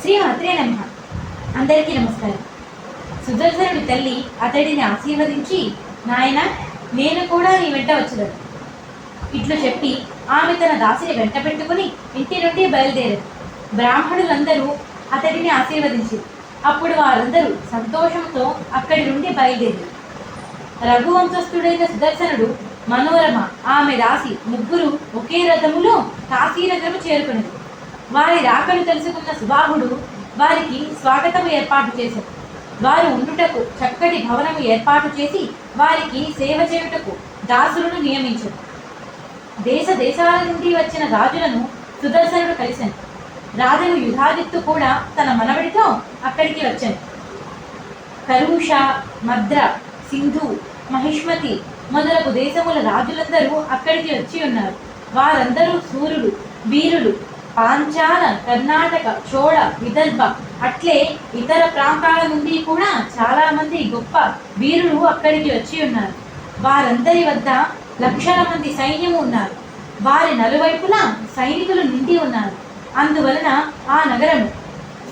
శ్రీ అత్రే నమ. అందరికీ నమస్కారం. సుదర్శనుడి తల్లి అతడిని ఆశీర్వదించి నాయన నేను కూడా నీ వెంట వచ్చుదను. ఇట్లు చెప్పి ఆమె తన దాసిని వెంట పెట్టుకుని ఇంటి నుండి బయలుదేరారు బ్రాహ్మణులందరూ అతడిని ఆశీర్వదించి అప్పుడు వారందరూ సంతోషంతో అక్కడి నుండి బయలుదేరారు రఘువంశస్థుడైన సుదర్శనుడు మనోరమ ఆమె దాసి ముగ్గురు ఒకే రథములో కాశీ రథము చేరుకున్నారు వారి రాకను తెలుసుకున్న సుబాహుడు వారికి స్వాగతం ఏర్పాటు చేశాడు. వారు ఉండుటకు చక్కటి భవనము ఏర్పాటు చేసి వారికి సేవ చేయుటకు దాసులను నియమించారు. దేశ దేశాల నుండి వచ్చిన రాజులను సుదర్శనుడు కలిశాను రాజును యుధాదిత్తు కూడా తన మనవడితో అక్కడికి వచ్చాను కరుష మద్ర సింధు మహిష్మతి మొదలగు దేశముల రాజులందరూ అక్కడికి వచ్చి ఉన్నారు. వారందరూ సూర్యుడు వీరులు పాంచాల కర్ణాటక చోళ విదర్భ అట్లే ఇతర ప్రాంతాల నుండి కూడా చాలా మంది గొప్ప వీరులు అక్కడికి వచ్చి ఉన్నారు. వారందరి వద్ద లక్షల మంది సైన్యము ఉన్నారు. వారి నలువైపులా సైనికులు నిండి ఉన్నారు. అందువలన ఆ నగరం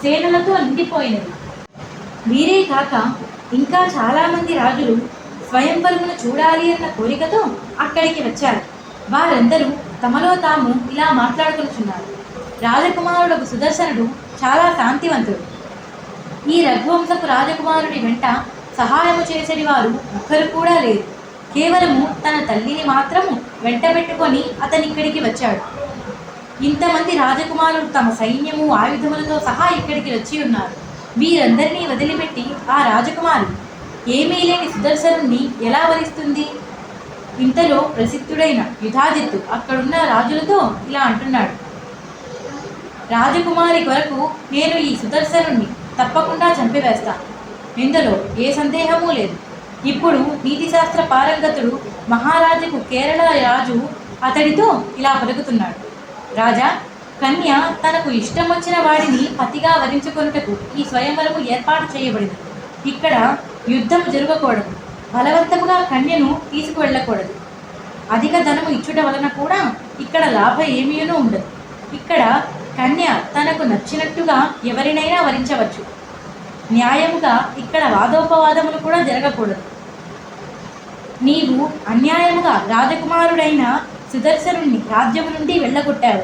సేనలతో నిండిపోయినది. వీరే కాక ఇంకా చాలా మంది రాజులు స్వయంవరమును చూడాలి అన్న కోరికతో అక్కడికి వచ్చారు. వారందరూ తమలో తాము ఇలా మాట్లాడుకుంటున్నారు రాజకుమారుడు సుదర్శనుడు చాలా శాంతివంతుడు. ఈ రఘువంశపు రాజకుమారుడి వెంట సహాయము చేసేది వారు ఒక్కరు కూడా లేరు. కేవలము తన తల్లిని మాత్రము వెంటబెట్టుకొని అతనిక్కడికి అతని ఇక్కడికి వచ్చాడు. ఇంతమంది రాజకుమారులు తమ సైన్యము ఆయుధములతో సహా ఇక్కడికి వచ్చి ఉన్నారు. వీరందరినీ వదిలిపెట్టి ఆ రాజకుమారుడు ఏమీ లేని సుదర్శనుణ్ణి ఎలా వరిస్తుంది? ఇంతలో ప్రసిద్ధుడైన యుధాజిత్తు అక్కడున్న రాజులతో ఇలా అంటున్నాడు. రాజకుమారి కొరకు నేను ఈ సుదర్శనుణ్ణి తప్పకుండా చంపివేస్తాను ఇందులో ఏ సందేహమూ లేదు. ఇప్పుడు నీతిశాస్త్ర పారంగతుడు మహారాజుకు కేరళ రాజు అతడితో ఇలా పలుకుతున్నాడు. రాజా కన్య తనకు ఇష్టం వచ్చిన వాడిని పతిగా వరించుకొనుటకు ఈ స్వయంవరము ఏర్పాటు చేయబడింది ఇక్కడ యుద్ధం జరగకూడదు. బలవంతముగా కన్యను తీసుకువెళ్ళకూడదు. అధిక ధనము ఇచ్చుట వలన కూడా ఇక్కడ లాభ ఏమీనూ ఉండదు. ఇక్కడ కన్య తనకు నచ్చినట్టుగా ఎవరినైనా వరించవచ్చు. న్యాయముగా ఇక్కడ వాదోపవాదములు కూడా జరగకూడదు. నీవు అన్యాయముగా రాజకుమారుడైన సుదర్శనుణ్ణి రాజ్యము నుండి వెళ్ళగొట్టావు.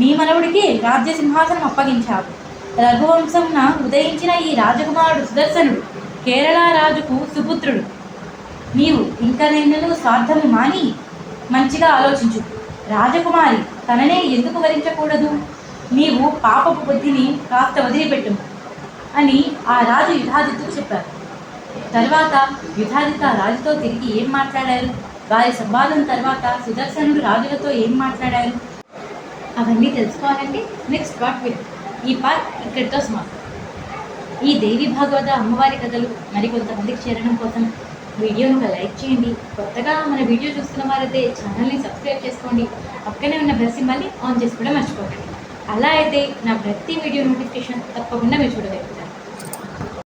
నీ మనవుడికి రాజ్య సింహాసనం అప్పగించావు. రఘువంశంన ఉదయించిన ఈ రాజకుమారుడు సుదర్శనుడు కేరళ రాజుకు సుపుత్రుడు. నీవు ఇంకా నిన్ను స్వార్థము మాని మంచిగా ఆలోచించు. రాజకుమారి తననే ఎందుకు వరించకూడదు? నీవు పాపపు బుద్ధిని కాస్త వదిలిపెట్టు అని ఆ రాజు యుధాదిత్తుకు చెప్పారు తర్వాత యుధాదిత్త రాజుతో తిరిగి ఏం మాట్లాడారు? వారి సంవాదం తర్వాత సుదర్శనుడు రాజులతో ఏం మాట్లాడారు? అవన్నీ తెలుసుకోవాలంటే నెక్స్ట్ పార్ట్ విత్ ఈ పార్ట్ ఇక్కడితో సమాప్తం. ఈ దేవి భాగవత అమ్మవారి కథలు మరికొంతమందికి చేరడం కోసం వీడియోని ఒక లైక్ చేయండి. కొత్తగా మన వీడియో చూస్తున్న వారైతే ఛానల్ని సబ్స్క్రైబ్ చేసుకోండి. పక్కనే ఉన్న బెల్ సింబల్ని ఆన్ చేసుకోవడం మర్చిపోకండి. అలా అయితే నా ప్రతి వీడియో నోటిఫికేషన్ తప్పకుండా మీరు చూడగలుగుతారు.